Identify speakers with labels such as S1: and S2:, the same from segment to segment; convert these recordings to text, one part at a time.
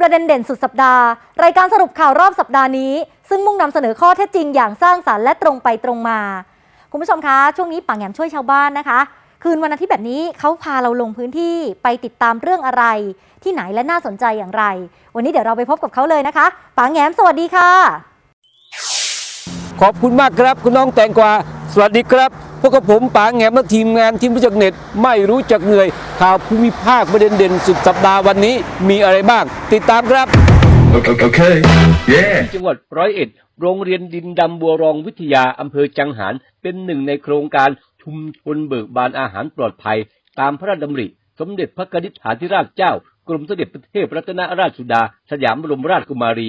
S1: ประเด็นเด่นสุดสัปดาห์ รายการสรุปข่าวรอบสัปดาห์นี้ ซึ่งมุ่งนำเสนอข้อเท็จจริงอย่างสร้างสารรค์และตรงไปตรงมา คุณผู้ชมคะ ช่วงนี้ปังแหมช่วยชาวบ้านนะคะ คืนวันอาทิตย์แบบนี้เขาพาเราลงพื้นที่ไปติดตามเรื่องอะไร ที่ไหนและน่าสนใจอย่างไร วันนี้เดี๋ยวเราไปพบกับเขาเลยนะคะปังแหมสวัสดีค่ะ
S2: ขอบคุณมากครับคุณน้องแตงกวา สวัสดีครับพวกกับผมป๋าแงมและทีมงานทีมรู้จักเน็ต ไม่รู้จักเหนื่อยข่าวภูมิภาคประเด็นเด่นสุดสัปดาห์วันนี้มีอะไรบ้าง ติดตามครับ
S3: Okay, okay. Yeah.
S4: ที่จังหวัดร้อยเอ็ด โรงเรียนดินดำบัวรองวิทยาอำเภอจังหาร เป็นหนึ่งในโครงการชุมชนเบิกบานอาหารปลอดภัย ตามพระราชดำริ สมเด็จพระกนิษฐาธิราชเจ้ากรมเสด็จพระเทพรัตนราชสุดา สยามบรมราชกุมารี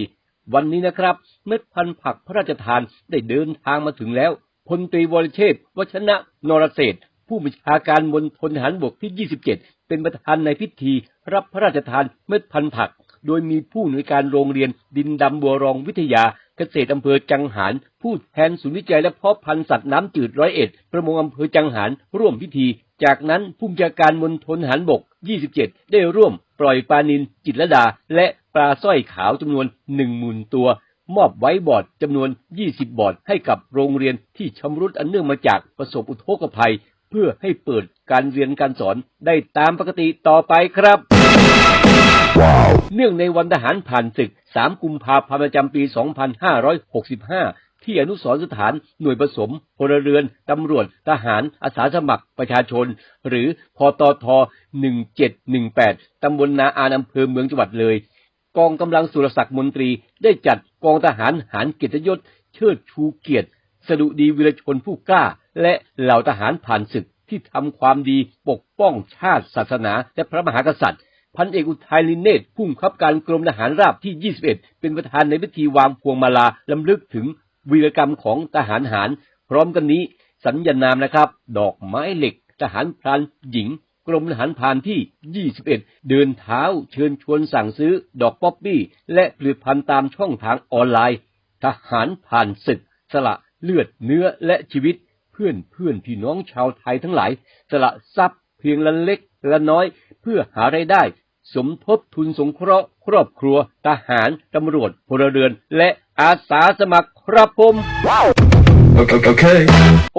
S4: วันนี้นะครับ เม็ดพันธุ์ผักพระราชทานได้เดินทางมาถึงแล้ว พลตรีวรเชษฐ์วชนะนรเศษผู้บัญชาการมณฑลทหารบกที่ 27 เป็นประธานในพิธี รับพระราชทานเม็ดพันธุ์ผัก โดยมีผู้อำนวยการโรงเรียนดินดำบัวรองวิทยาเกษตรอำเภอจังหาร ผู้แทนศูนย์วิจัยและเพาะพันธุ์สัตว์น้ำจืดร้อยเอ็ดประมงอำเภอจังหารร่วมพิธี จากนั้นผู้บัญชาการมณฑลทหารบก 27 ได้ร่วมปล่อยปลานินจิตรดา และปลาสร้อยขาวจำนวน1 0,000 ตัว มอบไว้บอร์ดจำนวน 20 บอร์ดให้กับโรงเรียนที่ชำรุดอันเนื่องมาจากประสบอุทกภัย เพื่อให้เปิดการเรียนการสอนได้ตามปกติต่อไปครับ
S3: Wow.
S4: เนื่องในวันทหารผ่านศึก 3 กุมภาพันธ์ประจำปี 2565ที่อนุสรณ์สถานหน่วยผสมพลเรือน ตำรวจ ทหาร อาสาสมัคร ประชาชน หรือพตท1718 ตำบลนาอานอำเภอเมืองจังหวัดเลย กองกำลังสุรศักดิ์มนตรีได้จัด กองทหารหารเกียรติยศ เชิดชูเกียรติสดุดีวีรชนผู้กล้า และเหล่าทหารผ่านศึกที่ทำความดีปกป้องชาติศาสนา และพระมหากษัตริย์ พันเอกอุทัยลินเนตผู้บังคับการกรมทหารราบที่ 21 เป็นประธานในพิธีวางพวงมาลาลำลึกถึงวีรกรรมของทหารหาร พร้อมกันนี้สัญญานามนะครับ ดอกไม้เหล็ก ทหารพรานหญิง กรมทหารพรานที่ 21 เดินเท้าเชิญชวนสั่งซื้อดอกป๊อปปี้ และผลิตภัณฑ์ตามช่องทางออนไลน์ ทหารผ่านศึก สละเลือดเนื้อและชีวิต เพื่อนเพื่อนพี่น้องชาวไทยทั้งหลาย สละทรัพย์เพียงละเล็กละน้อย เพื่อหาไรายได้ สมทบทุนสงเคราะห์ ครอบครัว ทหารตำรวจพลเรือน และอาสาสมัครครับผม
S3: Okay, okay.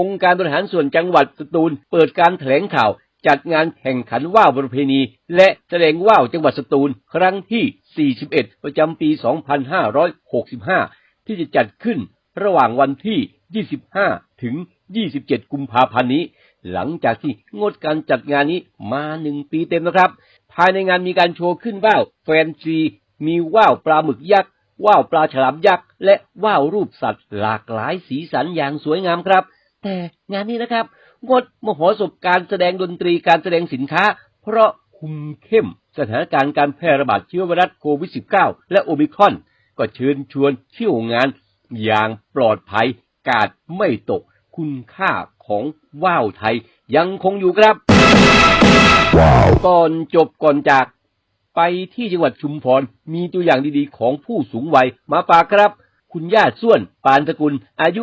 S4: องค์การบริหารส่วนจังหวัดสตูล เปิดการแถลงข่าว จัดงานแข่งขันว่าวประเพณี และแสดงว่าวจังหวัดสตูล ครั้งที่ 41 ประจำปี 2565 ที่จะจัดขึ้นระหว่างวันที่ 25 ถึง 27 กุมภาพันธ์นี้ หลังจากที่งดการจัดงานนี้มาหนึ่งปีเต็มนะครับ ภายในงานมีการโชว์ขึ้นว่าวแฟนซีมีว่าวปลาหมึกยักษ์ว่าวปลาฉลามยักษ์และว่าวรูปสัตว์หลากหลายสีสันอย่างสวยงามครับ แต่งานนี้นะครับ งดมโหสถการแสดงดนตรีการแสดงสินค้า เพราะคุมเข้มสถานการณ์การแพร่ระบาดเชื้อไวรัสโควิด -19 และโอมิครอน ก็เชิญชวนเที่ยวงานอย่างปลอดภัยกาดไม่ตก คุณค่าของว่าวไทยยังคงอยู่ครับ
S3: Wow.
S4: ก่อนจบก่อนจากไปที่จังหวัดชุมพร มีตัวอย่างดีๆ ของผู้สูงวัยมาฝากครับ คุณย่าส่วนปานสกุลอายุ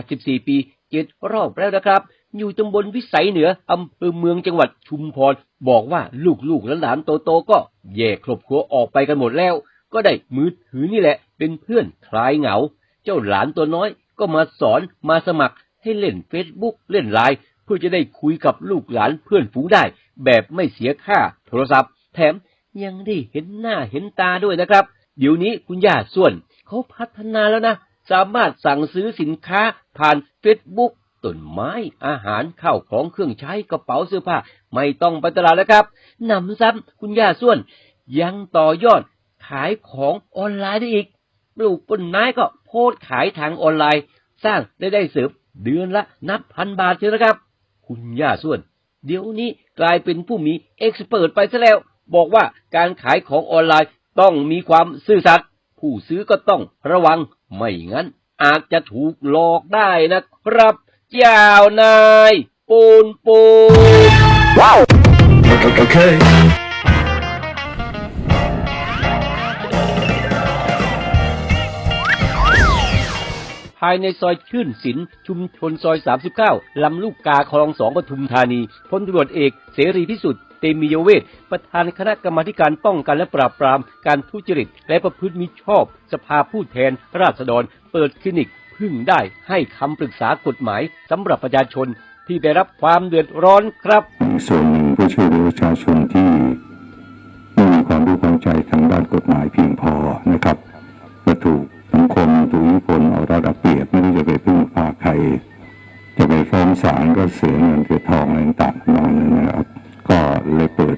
S4: 84 ปีเจ็ดรอบแล้วนะครับอยู่ตำบลวิสัยเหนืออำเภอเมืองจังหวัดชุมพร บอกว่าลูกๆและหลานโตๆก็แยกครอบครัวออกไปกันหมดแล้ว ก็ได้มือถือนี่แหละ เป็นเพื่อนคลายเหงา เจ้าหลานตัวน้อยก็มาสอนมาสมัครให้เล่นเฟซบุ๊กเล่นไลน์เพื่อจะได้คุยกับลูกหลานเพื่อนฝูงได้ แบบไม่เสียค่าโทรศัพท์ แถมยังได้เห็นหน้าเห็นตาด้วยนะครับ เดี๋ยวนี้คุณย่าส่วนเขาพัฒนาแล้วนะ สามารถสั่งซื้อสินค้าผ่านเฟซบุ๊ก ต้นไม้ อาหารข้าวของเครื่องใช้กระเป๋าเสื้อผ้า ไม่ต้องไปตลาดแล้วครับนำซ้ำคุณย่าส่วน ยังต่อยอดขายของออนไลน์ได้อีก ปลูกต้นไม้ก็โพสขายทางออนไลน์ สร้างได้ได้เสริมเดือนละนับพันบาทเชียวนะครับ คุณย่าส่วน เดี๋ยวนี้กลายเป็นผู้มีเอ็กซ์เปิดไปซะแล้ว บอกว่าการขายของออนไลน์ต้องมีความซื่อสัตย์ผู้ซื้อก็ต้องระวังไม่งั้นอาจจะถูกหลอกได้นะครับ เจ้านายปูนปูน
S3: Okay, okay.
S4: พายในซอยชื่นศิลป์ชุมชนซอย 39 ลำลูกกาคลองสองปทุมธานีพลตำรวจเอกเสรีพิสุทธิ์เตมียเวทประธานคณะกรรมาธิการป้องกันและปราบปรามการทุจริต และประพฤติมิชอบ สภาผู้แทนราษฎร เปิดคลินิก พึ่งได้ให้คำปรึกษากฎหมายสำหรับประชาชนที่ได้รับความเดือดร้อนครับ
S5: ส่วนหนึ่งเพื่อช่วยประชาชนที่ไม่มีความรู้ความใจทางด้านกฎหมายเพียงพอนะครับก็ถูกสังคมถูกอิทธิพลเอาระดับเปรียบไม่รู้จะไปพึ่งพาใคร จะไปฟ้องศาลก็เสียเงินเสียทองอะไรต่างๆนองนั้นนะครับ ก็เลยเปิด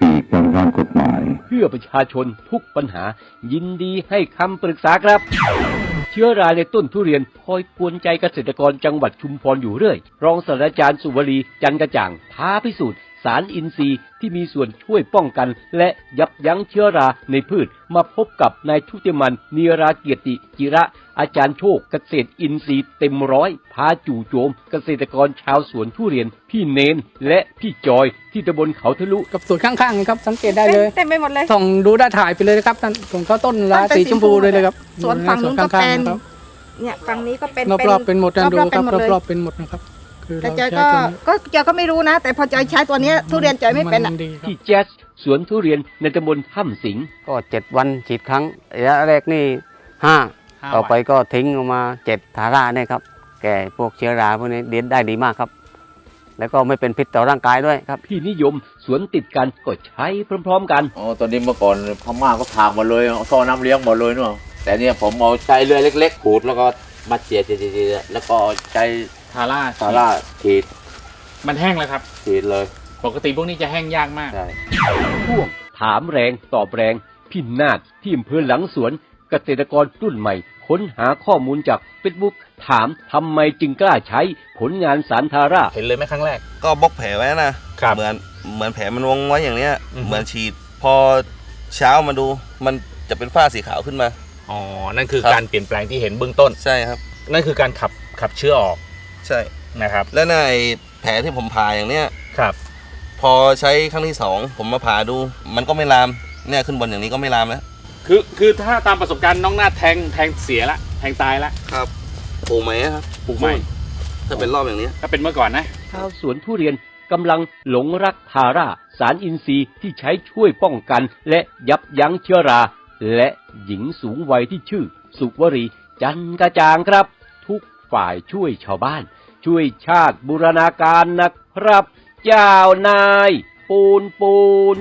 S5: ปีกทางด้านกฎหมาย
S4: เพื่อประชาชนทุกปัญหายินดีให้คำปรึกษาครับ ชื้อราในต้นทุเรียนคอยกวนใจเกษตรกรจังหวัดชุมพรอยู่เรื่อย รองศาสตราจารย์สุวรีจันกระจ่างท้าพิสูจน์ สารอินทรีย์ที่มีส่วนช่วยป้องกัน และยับยั้งเชื้อราในพืช มาพบกับนายชุติมันเนียราเกียรติจิระ อาจารย์โชคเกษตรอินทรีย์เต็มร้อยพาจู่โจม เกษตรกรชาวสวนทุเรียน พี่เนนและพี่จอยที่ตำบลเขาทะลุ
S6: กับสวนข้างๆนี่ครับสังเกตได้เลย
S7: เต็มไปหมดเลย
S6: ส่องดูได้ถ่ายไปเลยนะครับท่านส่วนเขาต้นละ
S7: ตั้งแต่
S6: สีชมพูเลยเลยครับ
S7: สวนฝั่งนู้นก็
S6: ข้า
S7: เป็
S6: ง
S7: น
S6: ๆครับ
S7: เนี่ยฝั่งนี้ก็เป็น
S6: รอบๆเป็นหมดนะดู
S7: รอบๆ
S6: ค
S7: เป็
S6: รั
S7: น
S6: บ
S7: หมดเลย
S6: รอบๆเป็นหมดนะครับ คือ
S7: แต่
S6: เรา
S7: จอย
S6: ใช้
S7: ก็
S6: ตัวนี้
S7: ก็จอยก็ไม่รู้นะ แต่พอจอยใช้ตัวเนี้ยทุเรียนจอยไม่เป็นอะ
S6: มัดีครับ
S4: ที่แจ๊สสวนทุเรียนในตำบลถ้ำสิง
S8: ก็เจ็ดวันฉีดครั้งระยะแรกนี่ห้าต่อไปก็ทิ้งออกมาเจ็ดทาร่าเนี่ยครับ แก่พวกเชื้อราพวกนี้เดียนได้ดีมากครับ แล้วก็ไม่เป็นพิษต่อร่างกายด้วยครับ
S4: พี่นิยมสวนติดกันก็ใช้พร้อมๆกัน
S9: อ๋อตอนนี้เมื่อก่อนพม่าก็ถางหมดเลยเอาท่อน้ำเลี้ยงหมดเลยเนาะแต่เนี่ยผมเอาใช้เลื่อยเล็กๆขูดแล้วก็มาเจียเจียเจียเจียแล้วก็ใช้
S10: ทาร่า
S9: ซาร่าฉีด
S10: มันแห้งแล้วครับ
S9: ฉีดเลย
S10: ปกติพวกนี้จะแห้งยากมาก
S9: ใช่
S4: ช่วงถามแรงตอบแรงพี่นาดที่อำเภอหลังสวน เกษตรกรรุ่นใหม่ ค้นหาข้อมูลจากเฟซบุ๊กถามทำไมจึงกล้าใช้ผลงานสารทาร่า
S10: เห็นเลยไหมครั้งแรก
S11: ก็บล็อกแผลไว้นะ ครับเหมือนเหมือนแผลมันวงไว้อย่างเนี้ย
S10: อือฮึ
S11: เหมือนฉีด พอเช้ามาดูมันจะเป็นฝ้าสีขาวขึ้นมา
S10: อ๋อ นั่นคือ
S11: ครับ
S10: การเปลี่ยนแปลงที่เห็นเบื้องต้น
S11: ใช่ครับ
S10: นั่นคือการขับขับเชื้อออก
S11: ใช่
S10: นะครับ
S11: และในแผลที่ผมผ่าอย่างเนี้ย
S10: ครับ
S11: พอใช้ครั้งที่สองผมมาผ่าดู มันก็ไม่ลามเนี่ยขึ้นบนอย่างนี้ก็ไม่ลามแล้ว
S10: คือคือถ้าตามประสบการณ์น้องหน้าแทงแทงเสียละแทงตายละ
S11: ครับปลูกไหมครับ
S10: ปลูกใหม่
S11: ถ้าเป็นรอบอย่างนี้
S10: ถ้าเป็นเมื่อก่อนนะ
S4: ชาวสวนทุเรียนกำลังหลงรักทาร่าสารอินทรีย์ที่ใช้ช่วยป้องกัน และยับยั้งเชื้อรา และหญิงสูงวัยที่ชื่อ สุวรีจันกระจางครับ ทุกฝ่ายช่วยชาวบ้าน ช่วยชาติบูรณาการนะครับ เจ้านาย ปูนปูน